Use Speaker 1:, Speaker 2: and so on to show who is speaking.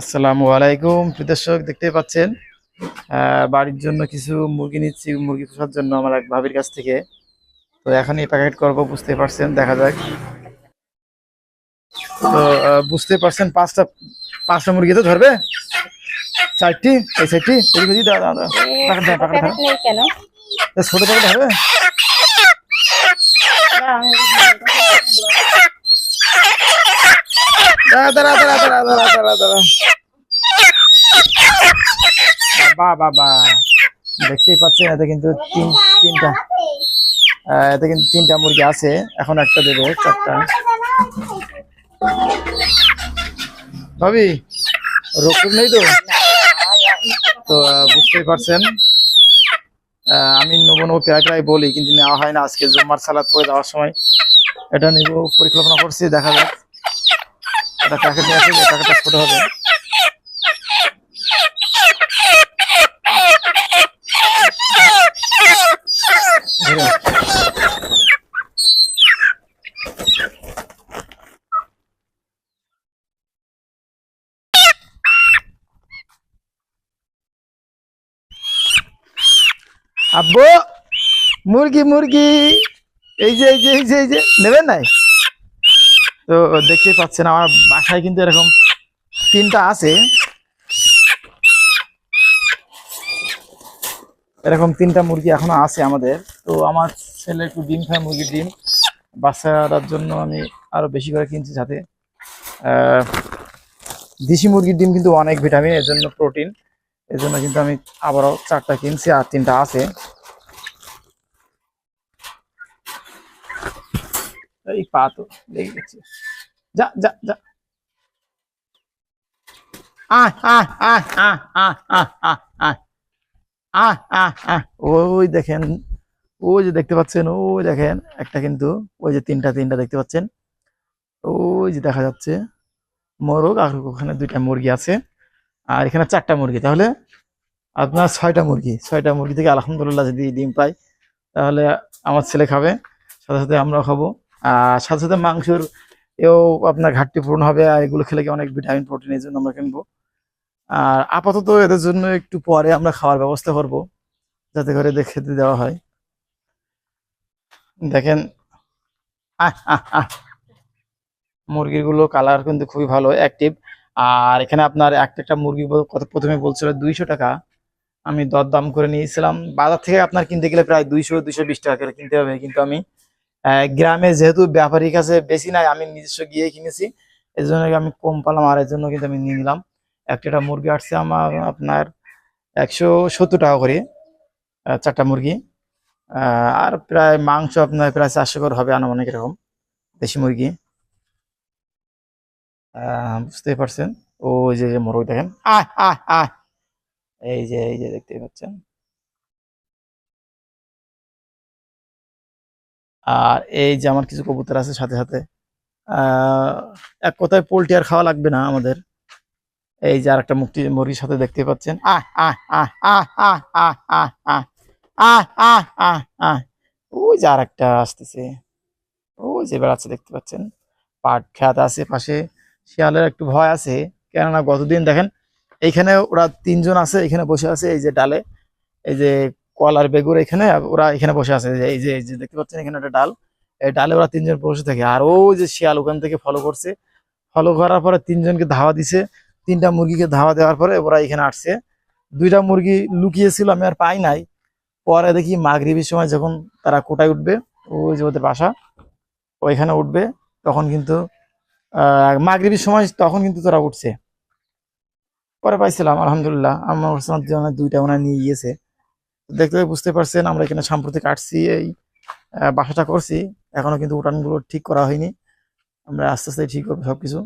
Speaker 1: আসসালামু আলাইকুম দর্শক দেখতে পাচ্ছেন বাড়ির জন্য কিছু মুরগি নিচ্ছি মুরগি পোষার জন্য আমার এক ভাবির কাছ থেকে। তো এখনই প্যাকেট করব বুঝতে পারছেন দেখা যাক। তো বুঝতে পারছেন পাঁচটা পাঁচটা মুরগি তো ধরবে? চারটি এই চারটি এদিকে দাও, দাও, দাও। প্যাকেট দাও, প্যাকেট দাও।
Speaker 2: প্যাকেট নেই কেন
Speaker 1: এ ছোট প্যাকেট হবে দাঁড়া দাঁড়া দাঁড়া দাঁড়া দেখতেই পাচ্ছেন কিন্তু তিন, তিনটা কিন্তু তিনটা মুরগি আছে। এখন একটা দেবে, চারটা। ভাবি, রোগ নেই তো? তো বুঝতেই পারছেন। আমি নেব নেব প্রায় প্রায় বলি, কিন্তু নেওয়া হয় না। আজকে জুম্মার সালাদ পরে যাওয়ার সময় এটা নিব, পরিকল্পনা করছি, দেখা যাক। এটা প্যাকেট নিয়ে আসি প্যাকেটটা ছোট হবে? ধরে। আব্বু, মুরগি মুরগি। এই যে এই যে এই যে এই যে, নেবেন নাই? তো দেখতেই পাচ্ছেন আমার বাসায় কিন্তু এরকম তিনটা আছে। এরকম তিনটা মুরগি এখনও আছে আমাদের। তো আমার ছেলে একটু ডিম খায় মুরগির ডিম। বাচ্চাটার জন্য আমি আরও বেশি করে কিনছি সাথে দেশি মুরগির ডিম কিন্তু অনেক ভিটামিন, এর জন্য প্রোটিন। এর জন্য কিন্তু আমি আবারও চারটা কিনছি আর তিনটা আছে। এই পা তো লেগে গেছে। যা যা যা। ওই দেখেন, ওই যে দেখতে পাচ্ছেন, ওই দেখেন, একটা কিন্তু ওই যে তিনটা তিনটা দেখতে পাচ্ছেন। ওই যে দেখা যাচ্ছে মোরগ আর ওখানে দুইটা মুরগি আছে। আর এখানে চারটা মুরগি, তাহলে আপনার ছয়টা মুরগি ছয়টা মুরগি থেকে আলহামদুলিল্লাহ যদি ডিম পাই, তাহলে আমার ছেলে খাবে, সাথে সাথে আমরাও খাব। সাথে সাথে মাংসর এও আপনার ঘাটতি পূরণ হবে, আর এগুলো খেলে কি অনেক ভিটামিন প্রোটিন এই জন্য আমরা কিনবো। আর আপাতত এদের জন্য একটু পরে আমরা খাওয়ার ব্যবস্থা করব, যাতে করে খেতে দেওয়া হয়। দেখেন মুরগিগুলো কালার কিন্তু খুবই ভালো অ্যাক্টিভ আর এখানে আপনার একটা একটা মুরগি কত প্রথমে বলছিল দুইশো টাকা। আমি দর দাম করে নিয়েছিলাম। বাজার থেকে আপনার কিনতে গেলে প্রায় দুইশো দুইশো বিশ টাকা করে কিনতে হবে কিন্তু আমি। গ্রামে যেহেতু ব্যাপারীর কাছে বেশি নাই, আমি নিজস্ব গিয়ে কিনেছি। এই জন্য আমি কম পালাম আর এর জন্য কিন্তু আমি নিয়ে নিলাম। একটা মুরগি আসছে আমার, আপনার একশো সত্তর টাকা করে চারটা মুরগি। আর প্রায় মাংস আপনার প্রায় চারশো করে হবে আনুমানিক এরকম, দেশি মুরগি। বুঝতেই পারছেন? ওই যে মুরগি দেখেন। আহ আহ আহ। এই যে এই যে দেখতেই পাচ্ছেন। আর এই যে আমার কিছু কবুতর আছে সাথে সাথে এক কথায় পোলট্রি আর খাওয়া লাগবে না আমাদের এই যে আর একটা মুক্তি মুরগির সাথে দেখতে পাচ্ছেন আহ আহ আহ আহ আহ আহ আহ আহ আহ আহ আহ আহ ওই যে আরেকটা আসতেছে ওই যে বেড়াচ্ছে দেখতে পাচ্ছেন পাট খেত আছে পাশে শিয়ালের একটু ভয় আছে কেননা গতদিন দেখেন এইখানে ওরা তিনজন আছে এখানে বসে আছে এই যে ডালে এই যে কলার বেগুর এখানে ওরা এখানে বসে আছে। এই যে- এই যে দেখতে পাচ্ছেন এখানে একটা ডাল। এই ডালে ওরা তিনজন বসে থাকে। আর ওই যে শিয়াল ওখান থেকে ফলো করছে। ফলো করার পরে তিনজনকে ধাওয়া দিছে। তিনটা মুরগিকে ধাওয়া দেওয়ার পরে ওরা এখানে আসছে। দুইটা মুরগি লুকিয়েছিল, আমি আর পাই নাই। পরে দেখি মাগরিবির সময় যখন তারা কোটায় উঠবে, ওই যে ওদের বাসা, ওইখানে উঠবে, তখন কিন্তু মাগরিবির সময় তখন কিন্তু তারা উঠছে। পরে পাইছিলাম, আলহামদুলিল্লাহ। আমার দুইটা ওনার নিয়ে গিয়েছে। দেখতে বুঝতে পারছেন, আমরা এখানে সাম্প্রতিক আসছি, এই বাসাটা করছি। এখনও কিন্তু উঠানগুলো ঠিক করা হয়নি। আমরা আস্তে আস্তে ঠিক করব সবকিছু।